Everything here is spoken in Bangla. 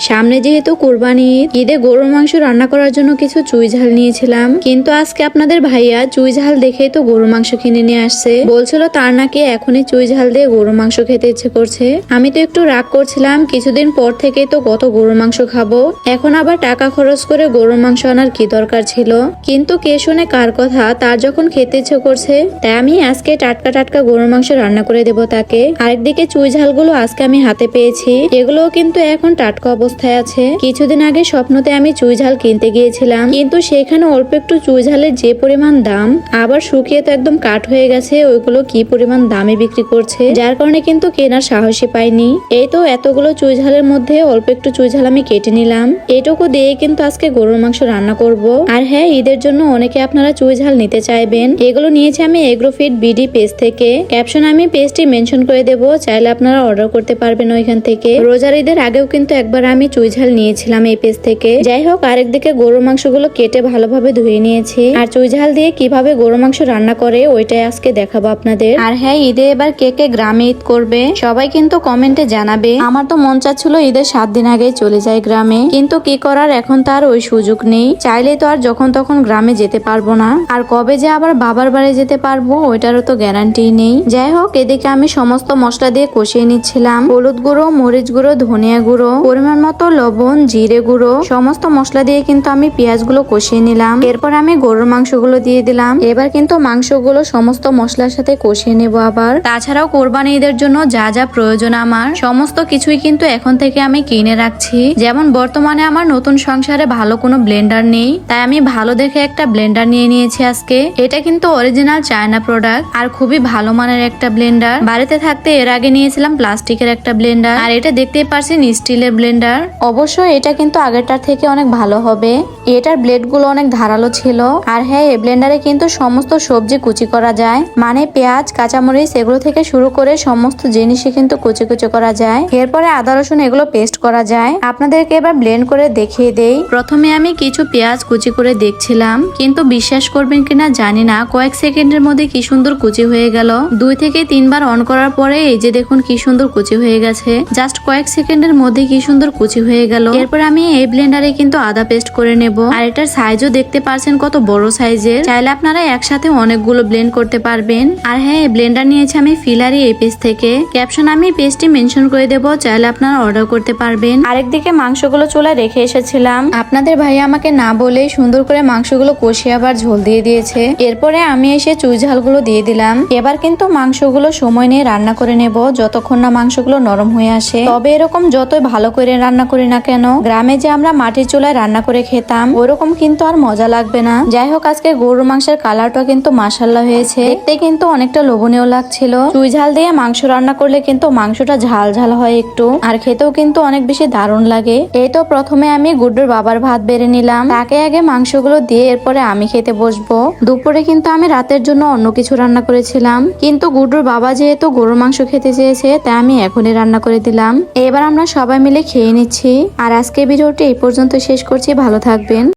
সামনে যেহেতু কোরবানি ঈদে গরুর মাংস রান্না করার জন্য কিছু চুই ঝাল নিয়েছিলাম। কিন্তু আজকে আপনাদের ভাইয়া চুই ঝাল দেখেই তো গরুর মাংস কিনে নিয়ে আসছে। বলছিল তার নাকি এখনই চুই ঝাল দিয়ে গরুর মাংস খেতে ইচ্ছে করছে। আমি তো একটু রাগ করছিলাম, কিছুদিন পর থেকেই তো কত গরুর মাংস খাব। এখন আবার টাকা খরচ করে গরুর মাংস আনার কি দরকার ছিল? কিন্তু কে শুনে কার কথা, তার যখন খেতে ইচ্ছে করছে, তাই আমি আজকে টাটকা টাটকা গরুর মাংস রান্না করে দেব তাকে। আরেকদিকে চুই ঝালগুলো আজকে আমি হাতে পেয়েছি। এগুলোও কিন্তু এখন টাটকা অবস্থায় আছে। কিছুদিন আগে স্বপ্নতে আমি চুই ঝাল কিনতে গিয়েছিলাম, কিন্তু সেখানে অল্প একটু চুই ঝালের যে পরিমাণ দাম, আবার শুকিয়ে তো একদম কাঠ হয়ে গেছে, ওইগুলো কি পরিমাণ দামে বিক্রি করছে? যার কারণে কিন্তু কেনার সাহসী পাইনি। এই তো এতগুলো চুই ঝালের মধ্যে অল্প একটু চুই ঝাল আমি কেটে নিলাম। এটুকু দিয়ে কিন্তু আজকে গরুর মাংস রান্না করব। আর হ্যাঁ ঈদের জন্য অনেকে আপনারা চুই ঝাল নিতে চাইবেন। এগুলো নিয়েছি আমি এগ্রোফিট বিডি পেজ থেকে। ক্যাপশন আমি পেজটি মেনশন করে দেবো, চাইলে আপনারা অর্ডার করতে পারবেন ওইখান থেকে। রোজার ঈদের আগেও কিন্তু একবার আমি চুই ঝাল নিয়েছিলাম এই পেজ থেকে। যাই হোক আরেকদিকে গরুর মাংসগুলো কেটে ভালোভাবে ধুয়ে নিয়েছি। আর চুই ঝাল দিয়ে কীভাবে গরুর মাংস রান্না করে, ওইটাই আজকে দেখাবো আপনাদের। আর হ্যাঁ ঈদে এবার কে কে গ্রামে ঈদ করবে, সবাই কিন্তু কমেন্টে জানাবে। আমার তো মন চাচ্ছিল ঈদের সাত দিন আগে চলে যায় গ্রামে। কিন্তু কি করার, এখন তার ওই সুযোগ নেই। চাইলে তো আর যখন তখন গ্রামে যেতে পারব না। আর কবে যে আবার বাবার বাড়ি যেতে পারব, ওইটারও তো গ্যারান্টি নেই। যাই হোক, এদিকে আমি সমস্ত মশলা দিয়ে কষিয়ে নিচ্ছিলাম। হলুদ গুঁড়ো, মরিচ গুঁড়ো, ধনিয়া গুঁড়ো। পরিমাণ মতো লবণ, জিরে গুঁড়ো, সমস্ত মশলা দিয়ে কিন্তু আমি পেঁয়াজগুলো কষিয়ে নিলাম। এরপর আমি গরুর মাংসগুলো দিয়ে দিলাম। এবার কিন্তু মাংসগুলো সমস্ত মশলার সাথে কষিয়ে নেব আবার। তাছাড়াও কোরবানি ঈদের জন্য যা যা প্রয়োজন আমার, সমস্ত কিছুই কিন্তু এখন থেকে আমি কিনে রাখছি। যেমন বর্তমানে আমার নতুন সংসারে ভালো কোনো ব্লেন্ডার নেই, তাই আমি ভালো দেখে একটা ব্লেন্ডার নিয়ে নিয়েছি আজকে। এটা কিন্তু অরিজিনাল চায়না প্রোডাক্ট আর খুবই ভালো মানের একটা ব্লেন্ডার। বাড়িতে থাকতে এর আগে নিয়েছিলাম প্লাস্টিকের একটা ব্লেন্ডার। আর এটা দেখতেই পারছেন স্টিলের ব্লেন্ডার। অবশ্য এটা কিন্তু আগেরটার থেকে অনেক ভালো হবে। এটার ব্লেডগুলো অনেক ধারালো ছিল। আর হ্যাঁ এই ব্লেন্ডারে কিন্তু সমস্ত সবজি কুচি করা যায়। মানে পেঁয়াজ, কাঁচামরিচ, এগুলো থেকে শুরু করে সমস্ত জিনিসই কিন্তু কুচি কুচি করা যায়। এরপরে আদা, রসুন এগুলো পেস্ট করা যায়। আপনাদেরকে এবার ব্লেন্ড করে দেখিয়ে দেই। প্রথমে আমি কিছু পেঁয়াজ কুচি করে দেখছিলাম, কিন্তু বিশ্বাস করবেন কিনা জানি না, কয়েক সেকেন্ডের মধ্যে কি সুন্দর কুচি হয়ে গেল। দুই থেকে তিনবার অন করার পরে এই যে দেখুন কি সুন্দর কুচি হয়ে গেছে। জাস্ট কয়েক সেকেন্ডের মধ্যে কি সুন্দর কুচি হয়ে গেল। এরপর আমি এই ব্লেন্ডারে কিন্তু আদা পেস্ট করে নেব। আর এটার সাইজও দেখতে পারছেন কত বড় সাইজের চাইলে আপনারা একসাথে অনেকগুলো ব্লেন্ড করতে পারবেন। আর হ্যাঁ ব্লেন্ডার নিয়েছি আমি ফিলারি এই পেজ থেকে। ক্যাপশন আমি পেজটি মেনশন করে দেব, চাইলে আপনারা অর্ডার করতে পারবেন। আরেকদিকে মাংসগুলো চুলায় রেখে এসেছিলাম। আপনাদের ভাই আমাকে না বলেই সুন্দর করে মাংসগুলো কষিয়ে আবার ঝোল দিয়ে দিয়েছে। এরপরে আমি এসে চুই ঝালগুলো দিয়ে দিলাম। এবার কিন্তু মাংসগুলো সময় নিয়ে রান্না করে নেব, যতক্ষণ না মাংসগুলো নরম হয়ে আসে। তবে এরকম যতই ভালো করে রান্না করি না কেন? গ্রামে যে আমরা মাটির চুলায় রান্না করে খেতাম, ওরকম কিন্তু আর মজা লাগবে না। যাই হোক আজকে গরুর মাংসের কালারটা কিন্তু মাসাল্লা হয়েছে। দেখতে কিন্তু অনেকটা লোভনীয় লাগছিল। চুই ঝাল দিয়ে মাংস রান্না করলে কিন্তু মাংসটা ঝাল ঝাল হয় একটু, আর খেতেও কিন্তু অনেক বেশি দারুণ লাগে। এই তো প্রথমে আমি গুড্ডুর বাবার ভাত বেড়ে নিলাম। তাকে আগে মাংসগুলো দিয়ে এরপরে আমি খেতে বসবো। দুপুরে কিন্তু আমি রাতের জন্য অন্য কিছু রান্না করেছিলাম। কিন্তু গুড্ডুর বাবা যেহেতু গরুর মাংস খেতে চেয়েছে, তাই আমি এখনই রান্না করে দিলাম। এবার আমরা সবাই মিলে খেয়ে নিচ্ছি। আর আজকের ভিডিওটি এই পর্যন্ত শেষ করছি। ভালো থাকবেন।